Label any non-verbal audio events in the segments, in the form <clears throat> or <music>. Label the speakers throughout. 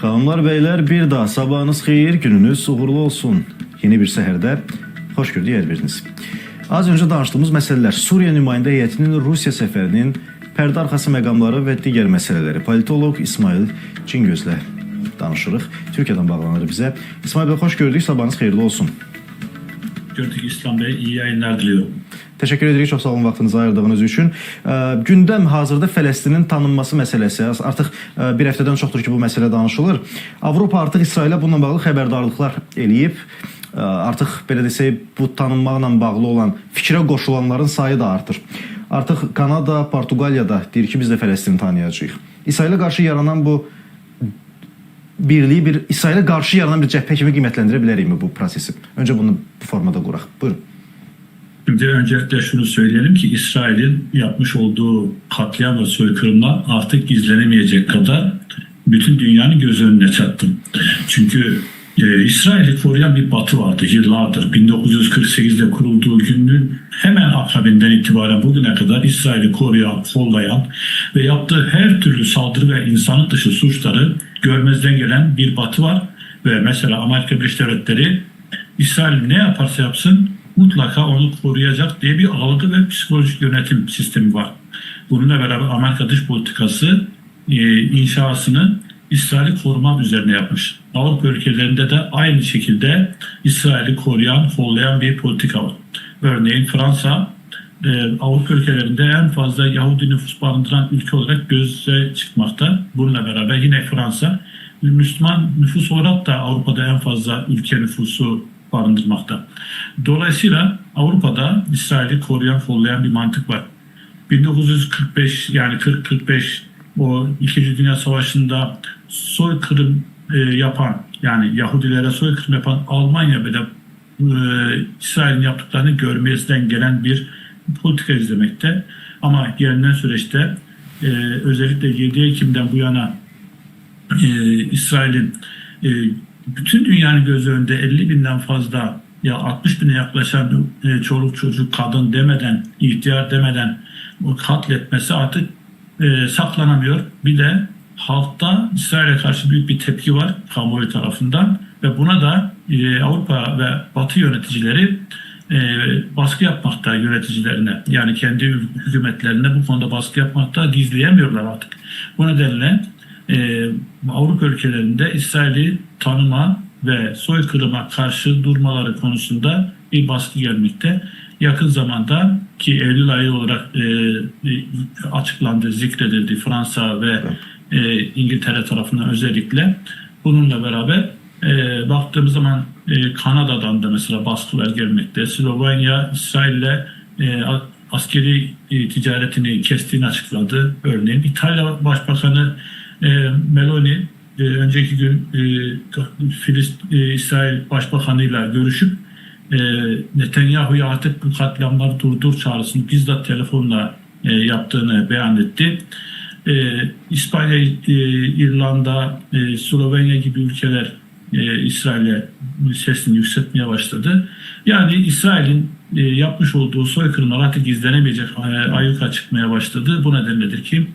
Speaker 1: Hanımlar beyler bir daha sabahınız xeyir gününüz uğurlu olsun. Yeni bir səhərdə xoş gördük hər biriniz. Az öncə danışdığımız məsələlər Suriya nümayəndə heyətinin Rusiya səfərinin pərdə arxası məqamları və digər məsələləri politoloq İsmail Cingözlə danışırıq. Türkiyədən bağlanır bizə. İsmail bəy xoş gördük. Sabahınız xeyirli olsun.
Speaker 2: Gördük İslam Bey iyi yayınlar diliyorum.
Speaker 1: Təşəkkür edirik. Çox sağ olun vaxtınızı ayırdığınız üçün. Gündəm hazırda Fələstinin tanınması məsələsi. Artıq bir həftədən çoxdur ki, bu məsələ danışılır. Avropa artıq İsrailə bununla bağlı xəbərdarlıqlar eləyib. Artıq belə desək, bu tanınmaqla bağlı olan fikrə qoşulanların sayı da artır. Artıq Kanada, Portuqaliya da deyir ki, biz də Fələstini tanıyacağıq. İsrailə qarşı yaranan bu birliyi bir İsrailə qarşı yaranan bir cəbhə kimi qiymətləndirə bilərikmi bu prosesi? Öncə bunu bu formada quraq. Buyurun.
Speaker 2: Şimdi öncelikle şunu söyleyelim ki İsrail'in yapmış olduğu katliam ve soykırımlar artık gizlenemeyecek kadar bütün dünyanın göz önüne çattı. Çünkü e, İsrail'i koruyan bir batı vardı yıllardır. 1948'de kurulduğu günün hemen akabinden itibaren bugüne kadar İsrail'i koruyan, kollayan ve yaptığı her türlü saldırı ve insanlık dışı suçları görmezden gelen bir batı var. Ve mesela Amerika Birleşik Devletleri İsrail ne yaparsa yapsın mutlaka onu koruyacak diye bir algı ve psikolojik yönetim sistemi var. Bununla beraber Amerika dış politikası e, inşasını İsrail'i koruma üzerine yapmış. Avrupa ülkelerinde de aynı şekilde İsrail'i koruyan, kollayan bir politika var. Örneğin Fransa e, Avrupa ülkelerinde en fazla Yahudi nüfus barındıran ülke olarak göze çıkmakta. Bununla beraber yine Fransa Müslüman nüfus olarak da Avrupa'da en fazla ülke nüfusu barındırmakta. Dolayısıyla Avrupa'da İsrail'i koruyan, kollayan bir mantık var. 1945 yani 40-45 o İkinci Dünya Savaşı'nda soykırım e, yapan yani Yahudilere soykırım yapan Almanya bile e, İsrail'in yaptıklarını görmezden gelen bir politika izlemekte. Ama gelinen süreçte e, özellikle 7 Ekim'den bu yana e, İsrail'in e, bütün dünyanın göz önünde 50 binden fazla ya 60 bine yaklaşan e, çoluk çocuk kadın demeden ihtiyar demeden katletmesi artık e, saklanamıyor. Bir de halkta İsrail'e karşı büyük bir tepki var kamuoyu tarafından ve buna da e, Avrupa ve Batı yöneticileri e, baskı yapmakta yöneticilerine yani kendi hükümetlerine bu konuda baskı yapmakta gizleyemiyorlar artık. Bu nedenle e, Avrupa ülkelerinde İsrail'i tanıma ve soykırıma karşı durmaları konusunda bir baskı gelmekte. Yakın zamanda ki Eylül ayı olarak e, açıklandı, zikredildi Fransa ve e, İngiltere tarafından özellikle. Bununla beraber e, baktığımız zaman e, Kanada'dan da mesela baskılar gelmekte. Slovenya İsrail'le e, askeri e, ticaretini kestiğini açıkladı. Örneğin İtalya Başbakanı e, Meloni e, önceki gün e, Filist, e, İsrail Başbakanıyla görüşüp e, Netanyahu'ya artık bu katliamları durdur çağrısını bizzat telefonla e, yaptığını beyan etti. E, İspanya, e, İrlanda, e, Slovenya gibi ülkeler e, İsrail'e sesini yükseltmeye başladı. Yani İsrail'in e, yapmış olduğu soykırımlar artık gizlenemeyecek e, ayyuka çıkmaya başladı. Bu nedenledir ki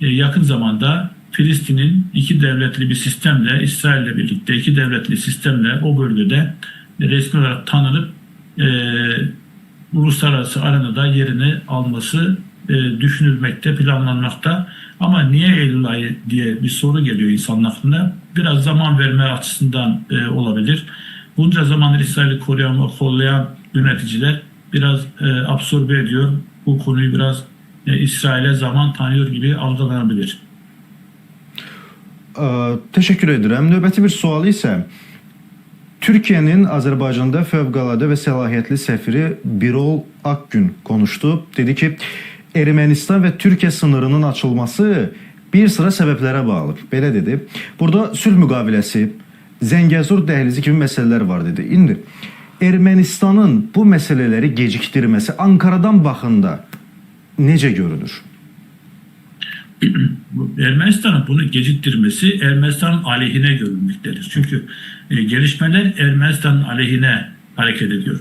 Speaker 2: e, yakın zamanda Filistin'in iki devletli bir sistemle, İsrail'le birlikte iki devletli sistemle o bölgede resmi olarak tanınıp e, uluslararası arenada yerini alması e, düşünülmekte, planlanmakta. Ama niye Eylül ayı diye bir soru geliyor insanın aklına. Biraz zaman verme açısından e, olabilir. Bunca zamandır İsrail'i koruyan ve kollayan yöneticiler biraz e, absorbe ediyor. Bu konuyu biraz e, İsrail'e zaman tanıyor gibi algılanabilir.
Speaker 1: Ə, Təşəkkür edirəm. Növbəti bir sualı isə Türkiyənin Azərbaycanda fövqəladə və səlahiyyətli səfiri Birol Akgün konuşdu. Dedi ki, Ermənistan və Türkiyə sınırının açılması bir sıra səbəblərə bağlı. Belə dedi. Burada sülh müqaviləsi, Zəngəzur dəhlizi kimi məsələlər var dedi. İndi Ermənistanın bu məsələləri gecikdirməsi Ankaradan baxında necə görünür?
Speaker 2: Ermenistan'ın bunu geciktirmesi Ermenistan'ın aleyhine görülmektedir. Çünkü e, gelişmeler Ermenistan'ın aleyhine hareket ediyor.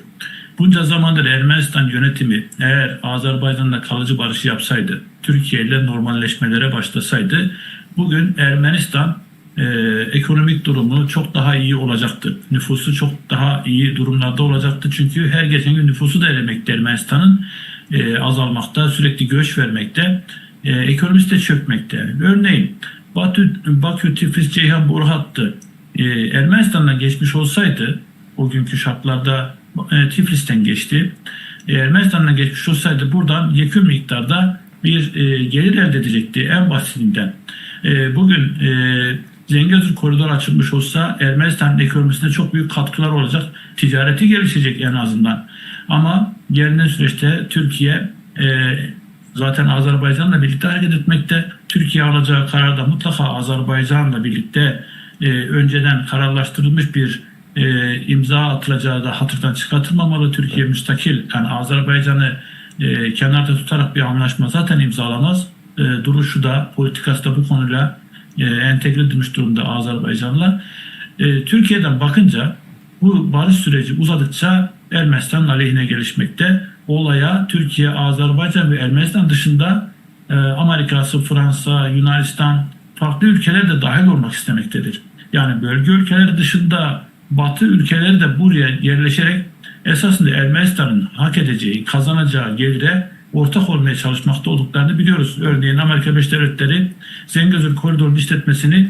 Speaker 2: Bunca zamandır Ermenistan yönetimi eğer Azerbaycan'la kalıcı barışı yapsaydı, Türkiye ile normalleşmelere başlasaydı, bugün Ermenistan e, ekonomik durumu çok daha iyi olacaktı. Nüfusu çok daha iyi durumlarda olacaktı. Çünkü her geçen gün nüfusu da erimekte Ermenistan'ın e, azalmakta, sürekli göç vermekte, e, ekonomisi de çökmekte. Örneğin Batü, Bakü, Tiflis, Ceyhan boru hattı e, Ermenistan'dan geçmiş olsaydı o günkü şartlarda e, Tiflis'ten geçti. E, Ermenistan'dan geçmiş olsaydı buradan yekün miktarda bir e, gelir elde edecekti en basitinden. E, bugün e, Zengezur koridor açılmış olsa Ermenistan'ın ekonomisine çok büyük katkılar olacak. Ticareti gelişecek en azından. Ama gelinen süreçte Türkiye e, zaten Azerbaycan'la birlikte hareket etmekte. Türkiye alacağı kararda mutlaka Azerbaycan'la birlikte e, önceden kararlaştırılmış bir e, imza atılacağı da hatırdan çıkartılmamalı. Türkiye müstakil yani Azerbaycan'ı e, kenarda tutarak bir anlaşma zaten imzalamaz. E, duruşu da politikası da bu konuyla e, entegre edilmiş durumda Azerbaycan'la. E, Türkiye'den bakınca bu barış süreci uzadıkça Ermenistan aleyhine gelişmekte. Olaya Türkiye, Azerbaycan ve Ermenistan dışında e, Amerika'sı, Fransa, Yunanistan farklı ülkeler de dahil olmak istemektedir. Yani bölge ülkeleri dışında Batı ülkeleri de buraya yerleşerek esasında Ermenistan'ın hak edeceği, kazanacağı gelire ortak olmaya çalışmakta olduklarını biliyoruz. Örneğin Amerika Birleşik Devletleri Zengezur koridorunun işletmesini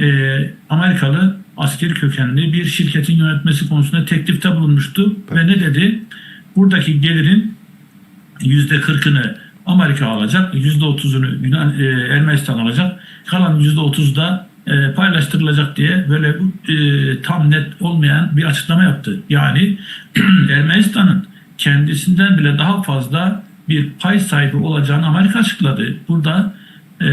Speaker 2: e, Amerikalı askeri kökenli bir şirketin yönetmesi konusunda teklifte bulunmuştu. Ve ne dedi? Buradaki gelirin yüzde kırkını Amerika alacak, yüzde otuzunu Yunan, e, Ermenistan alacak, kalan yüzde otuz da e, paylaştırılacak diye böyle e, tam net olmayan bir açıklama yaptı. Yani <clears throat> Ermenistan'ın kendisinden bile daha fazla bir pay sahibi olacağını Amerika açıkladı. Burada e,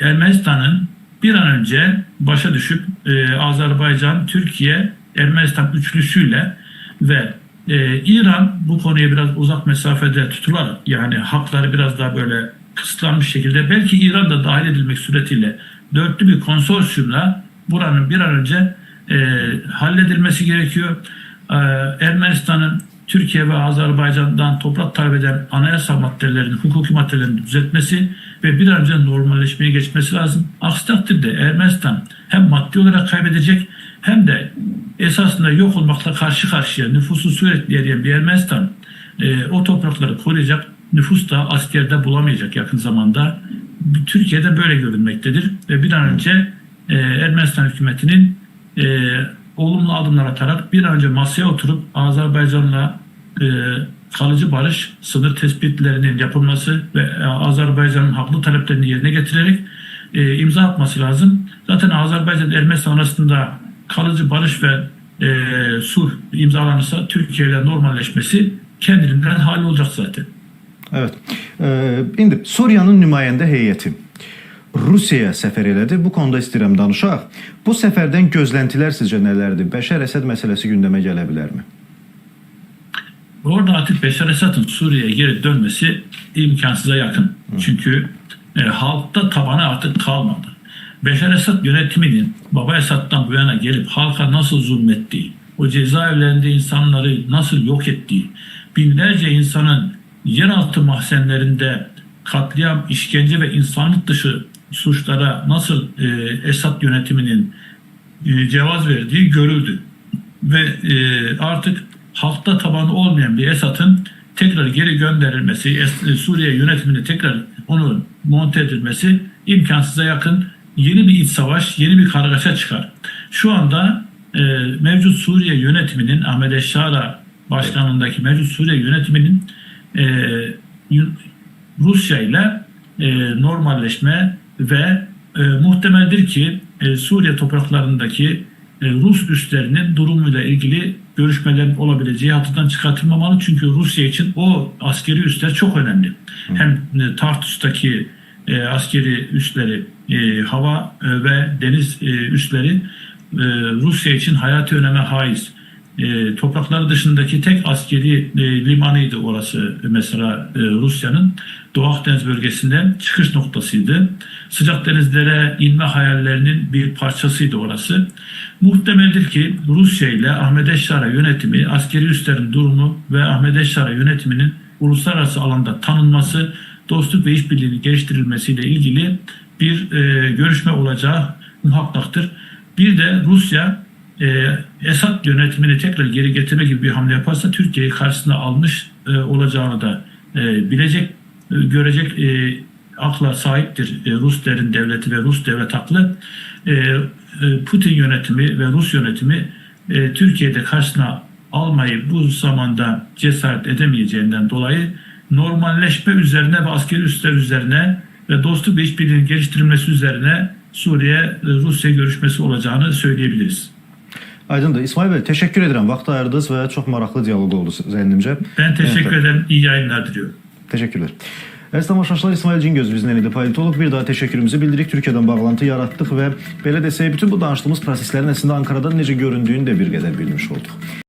Speaker 2: Ermenistan'ın bir an önce başa düşüp e, Azerbaycan, Türkiye, Ermenistan üçlüsüyle ve e, İran bu konuya biraz uzak mesafede tutularak yani hakları biraz daha böyle kısıtlanmış şekilde belki İran da dahil edilmek suretiyle dörtlü bir konsorsiyumla buranın bir an önce e, halledilmesi gerekiyor. E, Ermenistan'ın Türkiye ve Azerbaycan'dan toprak talep eden anayasa maddelerini, hukuki maddelerini düzeltmesi ve bir an önce normalleşmeye geçmesi lazım. Aksi takdirde Ermenistan hem maddi olarak kaybedecek hem de esasında yok olmakla karşı karşıya nüfusu sürekli eriyen bir Ermenistan e, o toprakları koruyacak nüfus da askerde bulamayacak yakın zamanda. Türkiye'de böyle görünmektedir ve bir an önce e, Ermenistan hükümetinin e, olumlu adımlar atarak bir an önce masaya oturup Azerbaycan'la e, kalıcı barış sınır tespitlerinin yapılması ve e, Azerbaycan'ın haklı taleplerini yerine getirerek e, imza atması lazım. Zaten Azerbaycan Ermenistan arasında kalıcı barış ve e, sulh imzalanırsa Türkiye ile normalleşmesi kendiliğinden hal olacak zaten.
Speaker 1: Evet. Ee, indi Suriyanın nümayəndə heyəti Rusiyaya səfər elədi. Bu konuda istəyirəm danışaq. Bu səfərdən gözləntilər sizcə nələrdir? Bəşər Əsəd məsələsi gündəmə gələ bilərmi?
Speaker 2: Orada artık Beşar Esad'ın Suriye'ye geri dönmesi imkansıza yakın. Çünkü e, halkta tabanı artık kalmadı. Beşar Esad yönetiminin Baba Esad'dan bu yana gelip halka nasıl zulmettiği, o cezaevlerinde insanları nasıl yok ettiği, binlerce insanın yeraltı mahzenlerinde katliam, işkence ve insanlık dışı suçlara nasıl e, Esad yönetiminin e, cevaz verdiği görüldü. Ve e, artık halkta tabanı olmayan bir Esad'ın tekrar geri gönderilmesi, Es- e, Suriye yönetimine tekrar onu monte edilmesi imkansıza yakın yeni bir iç savaş, yeni bir kargaşa çıkar. Şu anda e, mevcut Suriye yönetiminin Ahmet Eşşara başkanlığındaki mevcut Suriye yönetiminin e, Rusya ile e, normalleşme ve e, muhtemeldir ki e, Suriye topraklarındaki e, Rus üslerinin durumuyla ilgili görüşmelerin olabileceği hatırdan çıkartılmamalı. Çünkü Rusya için o askeri üsler çok önemli. Hem e, Tartus'taki e, askeri üsleri, e, hava e, ve deniz e, üsleri e, Rusya için hayati öneme haiz. E, toprakları dışındaki tek askeri e, limanıydı orası mesela e, Rusya'nın. Doğu Akdeniz bölgesinde çıkış noktasıydı. Sıcak denizlere inme hayallerinin bir parçasıydı orası. Muhtemeldir ki Rusya ile Ahmet Eşşara yönetimi, askeri üslerin durumu ve Ahmet Eşşara yönetiminin uluslararası alanda tanınması, dostluk ve işbirliğinin geliştirilmesiyle ilgili bir e, görüşme olacağı muhakkaktır. Bir de Rusya e, Esad yönetimini tekrar geri getirme gibi bir hamle yaparsa Türkiye'yi karşısına almış e, olacağını da e, bilecek, e, görecek e, akla sahiptir e, Rus derin devleti ve Rus devlet aklı. E, e, Putin yönetimi ve Rus yönetimi e, Türkiye'de karşısına almayı bu zamanda cesaret edemeyeceğinden dolayı normalleşme üzerine ve askeri üsler üzerine ve dostluk ve işbirliğinin geliştirilmesi üzerine Suriye e, görüşmesi olacağını söyleyebiliriz.
Speaker 1: Aydındır. İsmail bəy, təşəkkür edirəm. Vaxt ayırdınız və çox maraqlı dialoq oldu zənnimcə.
Speaker 2: Ben teşekkür
Speaker 1: Evet.
Speaker 2: ederim. İyi yayınlar diliyorum.
Speaker 1: Təşəkkürlər. Əziz tamaşaçılar, İsmail Cingöz bizdən idi politoloq. Bir daha təşəkkürümüzü bildiririk. Türkiyədən bağlantı yaratdıq və belə desək, bütün bu danışdığımız proseslərin əslində Ankarada necə göründüyünü də bir qədər bilmiş olduq.